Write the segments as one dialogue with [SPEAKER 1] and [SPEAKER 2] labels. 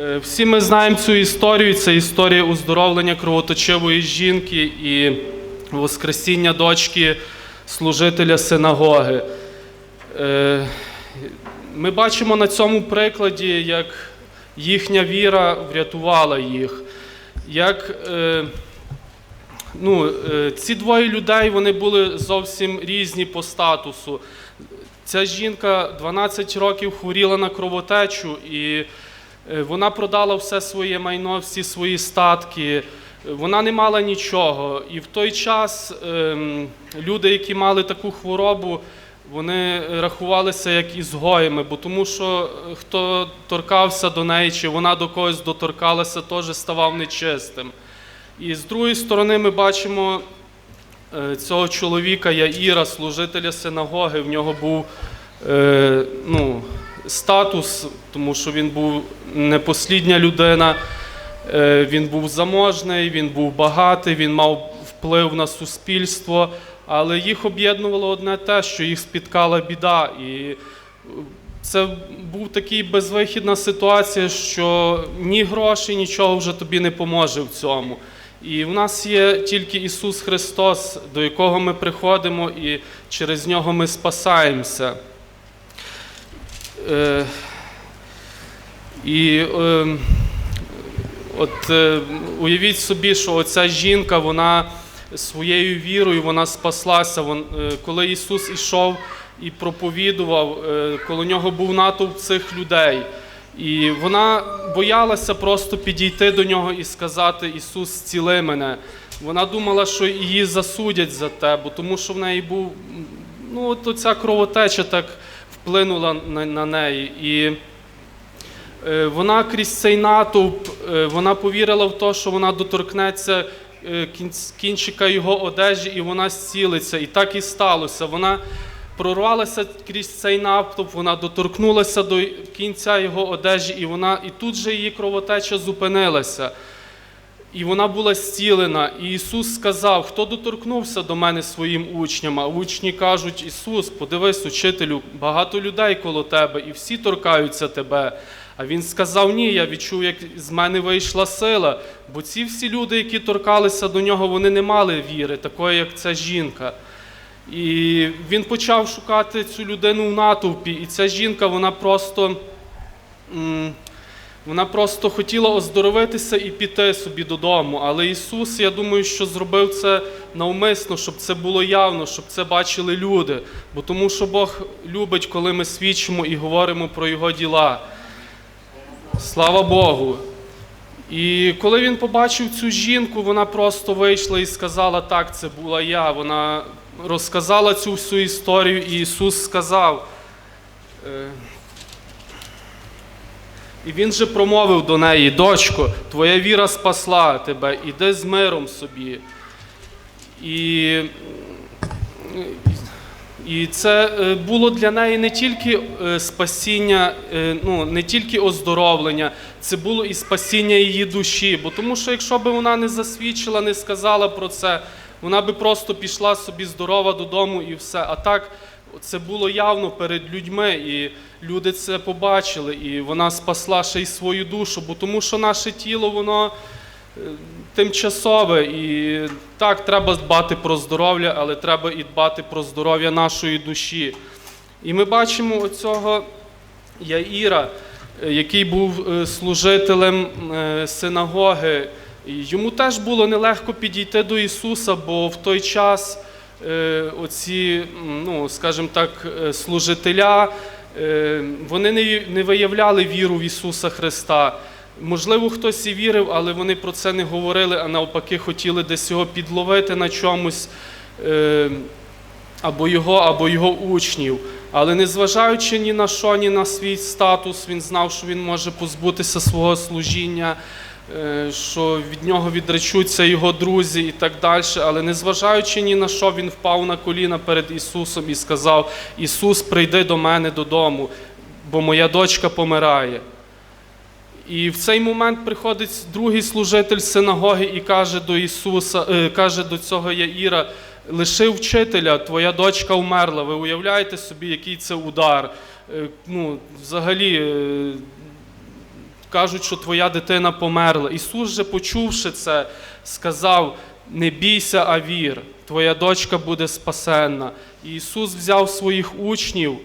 [SPEAKER 1] Е, Всі ми знаємо цю історію. Це історія уздоровлення кровоточивої жінки і воскресіння дочки служителя синагоги. Е, Ми бачимо на цьому прикладі, як їхня віра врятувала їх. Як е, ну, ці двоє людей вони були зовсім різні по статусу. Ця жінка 12 років хворіла на кровотечу, і вона продала все своє майно, всі свої статки. Вона не мала нічого. І в той час ем, люди, які мали таку хворобу, вони рахувалися як ізгоями, бо тому що е, хто торкався до неї, чи вона до когось доторкалася, теж ставав нечистим. І з другої сторони ми бачимо е, цього чоловіка Яїра, служителя синагоги. В нього був е, ну, статус, тому що він був непослідня людина, е, він був заможний, він був багатий, він мав вплив на суспільство, але їх об'єднувало одне те, що їх спіткала біда. І це був такий безвихідна ситуація, що ні гроші, нічого вже тобі не поможе в цьому. І в нас є тільки Ісус Христос, до якого ми приходимо, і через нього ми спасаємося. Е, і е, от е, уявіть собі, що оця жінка, вона своєю вірою вона спаслася. Е, коли Ісус ішов і проповідував, коло нього був натовп цих людей. І вона боялася просто підійти до нього і сказати: Ісус, зціли мене. Вона думала, що її засудять за те, бо тому що в неї був ну, от оця кровотеча так вплинула на, на неї. І е, вона крізь цей натовп, е, вона повірила в те, що вона доторкнеться е, кінць- кінчика його одежі, і вона зцілиться. І так і сталося. Вона прорвалася крізь цей натовп, вона доторкнулася до кінця його одежі, і вона і тут же її кровотеча зупинилася. І вона була зцілена. І Ісус сказав: хто доторкнувся до мене своїм учням? А учні кажуть: Ісус, подивись, учителю, багато людей коло тебе, і всі торкаються тебе. А він сказав: Ні, я відчув, як з мене вийшла сила. Бо ці всі люди, які торкалися до нього, вони не мали віри, такої, як ця жінка. І він почав шукати цю людину в натовпі, і ця жінка, вона просто. Вона просто хотіла оздоровитися і піти собі додому. Але Ісус, я думаю, що зробив це навмисно, щоб це було явно, щоб це бачили люди. Бо тому що Бог любить, коли ми свідчимо і говоримо про Його діла. Слава Богу. І коли він побачив цю жінку, вона просто вийшла і сказала, так, це була я. Вона розказала цю всю історію, і Ісус сказав. І він же промовив до неї, дочко, твоя віра спасла тебе, іди з миром собі. І, і це е, було для неї не тільки е, спасіння, е, ну, не тільки оздоровлення, це було і спасіння її душі. Бо тому що якщо б вона не засвідчила, не сказала про це, вона би просто пішла собі здорова додому і все. А так це було явно перед людьми, і люди це побачили, і вона спасла ще й свою душу, бо тому що наше тіло, воно е, тимчасове. І так, треба дбати про здоров'я, але треба і дбати про здоров'я нашої душі. І ми бачимо оцього Яїра, е, який був е, служителем синагоги. Йому теж було нелегко підійти до Ісуса, бо в той час оці, ну, скажімо так, е, служителя, е, вони не, виявляли віру в Ісуса Христа. Можливо, хтось і вірив, але вони про це не говорили, а навпаки хотіли десь його підловити на чомусь. Е, або його, або його учнів. Але незважаючи ні на що, ні на свій статус, він знав, що він може позбутися свого служіння, е, що від нього відречуться його друзі і так далі. Але незважаючи ні на що, він впав на коліна перед Ісусом і сказав: Ісус, прийди до мене додому, бо моя дочка помирає. І в цей момент приходить другий служитель синагоги і каже до Ісуса, е, каже до цього Яїра, лиши вчителя, твоя дочка вмерла. Ви уявляєте собі, який це удар? Е, ну, взагалі, е, кажуть, що твоя дитина померла. Ісус же, почувши це, сказав: не бійся, а вір, твоя дочка буде спасенна. І Ісус взяв своїх учнів,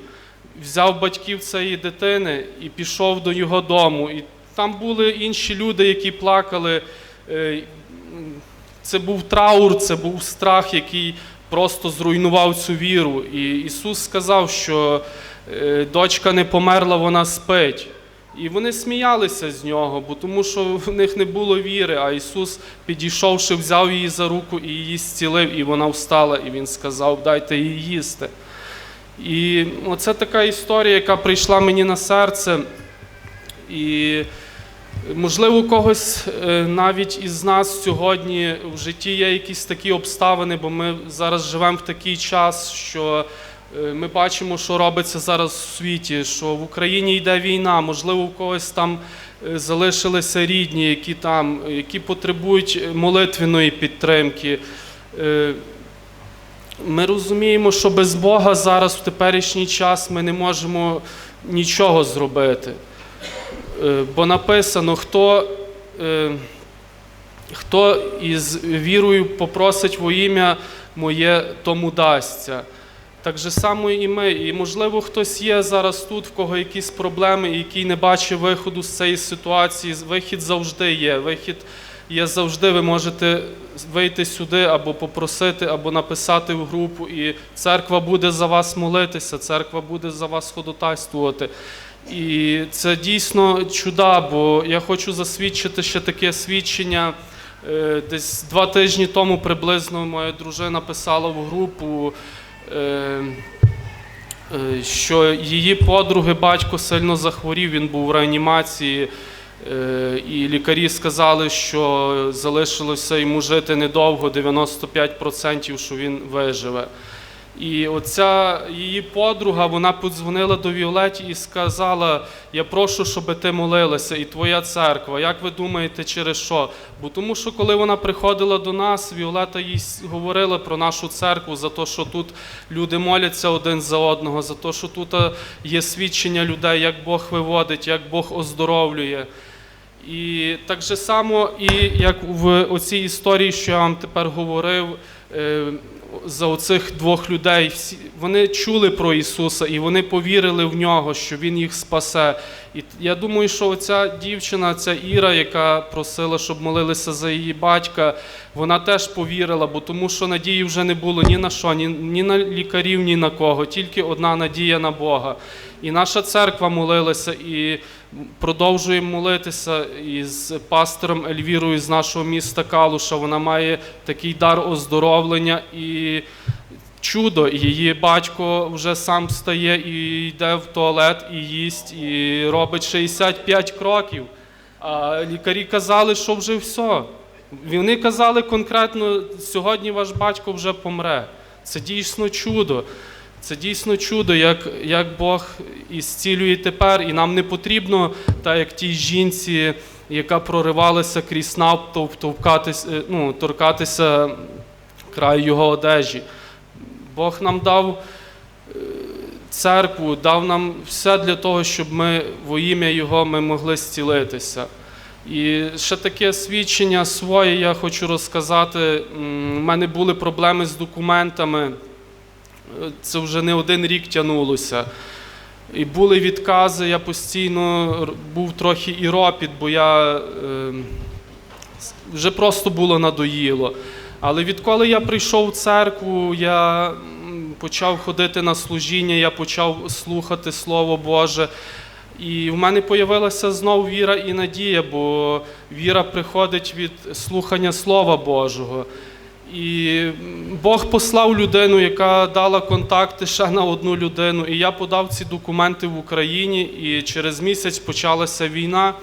[SPEAKER 1] взяв батьків цієї дитини і пішов до його дому. І там були інші люди, які плакали. Е, Це був траур, це був страх, який просто зруйнував цю віру. І Ісус сказав, що е, дочка не померла, вона спить. І вони сміялися з нього, бо тому що в них не було віри. А Ісус, підійшовши, взяв її за руку і її зцілив, і вона встала, і Він сказав, дайте їй їсти. І оце така історія, яка прийшла мені на серце. І можливо, у когось е, навіть із нас сьогодні в житті є якісь такі обставини, бо ми зараз живемо в такий час, що ми бачимо, що робиться зараз у світі, що в Україні йде війна, можливо, у когось там е, залишилися рідні, які там, які потребують молитвеної підтримки. Е, Ми розуміємо, що без Бога зараз в теперішній час ми не можемо нічого зробити. Е, Бо написано, хто, е, хто із вірою попросить во ім'я моє, тому дасться. Так же само і ми. І можливо, хтось є зараз тут, в кого якісь проблеми, який не бачить виходу з цієї ситуації. Вихід завжди є. Вихід є завжди. Ви можете вийти сюди або попросити, або написати в групу, і церква буде за вас молитися, церква буде за вас ходотайствувати. І це дійсно чуда, бо я хочу засвідчити ще таке свідчення. Е, Десь два тижні тому приблизно моя дружина писала в групу, що її подруги батько сильно захворів, він був в реанімації, е, і лікарі сказали, що залишилося йому жити недовго, 95%, що він виживе. І оця її подруга, вона подзвонила до Віолеті і сказала: Я прошу, щоб ти молилася, і твоя церква. Як ви думаєте, через що? Бо тому, що коли вона приходила до нас, Віолета їй говорила про нашу церкву, за те, що тут люди моляться один за одного, за те, що тут е, є свідчення людей, як Бог виводить, як Бог оздоровлює. І так же само, і як в оцій історії, що я вам тепер говорив, е, за оцих двох людей, вони чули про Ісуса і вони повірили в нього, що Він їх спасе. І я думаю, що оця дівчина, ця Іра, яка просила, щоб молилися за її батька, вона теж повірила, бо тому що надії вже не було ні на що, ні, ні на лікарів, ні на кого, тільки одна надія на Бога. І наша церква молилася, і продовжуємо молитися із пастором Ельвірою з нашого міста Калуша. Вона має такий дар оздоровлення і чудо. Її батько вже сам встає і йде в туалет, і їсть, і робить 65 кроків. А лікарі казали, що вже все. Вони казали конкретно, сьогодні ваш батько вже помре. Це дійсно чудо. Це дійсно чудо, як, як Бог і зцілює тепер, і нам не потрібно, так як тій жінці, яка проривалася крізь товкатись, е, ну, торкатися краю його одежі. Бог нам дав е, церкву, дав нам все для того, щоб ми во ім'я Його ми могли зцілитися. І ще таке свідчення своє я хочу розказати. У мене були проблеми з документами. Це вже не один рік тягнулося. І були відкази, я постійно був трохи і ропіт, бо я е, вже просто було надоїло. Але відколи я прийшов в церкву, я почав ходити на служіння, я почав слухати Слово Боже. І в мене з'явилася знову віра і надія, бо віра приходить від слухання Слова Божого. І Бог послав людину, яка дала контакти ще на одну людину. І я подав ці документи в Україні, і через місяць почалася війна.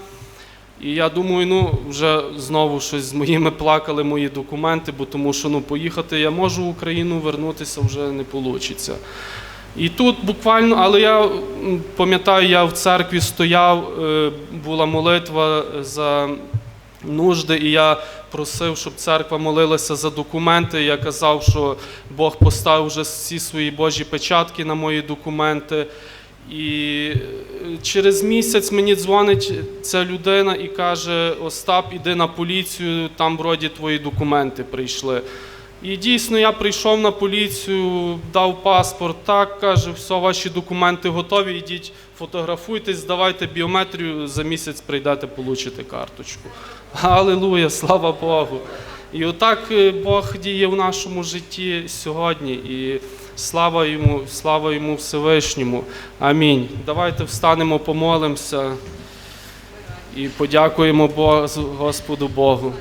[SPEAKER 1] І я думаю, ну вже знову щось з моїми плакали мої документи, бо тому що ну, поїхати я можу в Україну, вернутися вже не вийде. І тут буквально, але я пам'ятаю, я в церкві стояв, е, була молитва за нужди, і я просив, щоб церква молилася за документи. Я казав, що Бог поставив вже всі свої Божі печатки на мої документи. І е, через місяць мені дзвонить ця людина і каже: Остап, іди на поліцію, там вроді твої документи прийшли. І дійсно я прийшов на поліцію, дав паспорт, так каже, все, ваші документи готові, йдіть, фотографуйтесь, здавайте біометрію, за місяць прийдете, получите карточку. Алілуя, слава Богу. І отак е, Бог діє в нашому житті сьогодні. І слава йому, слава йому Всевишньому. Амінь. Давайте встанемо, помолимося і подякуємо Господу Богу.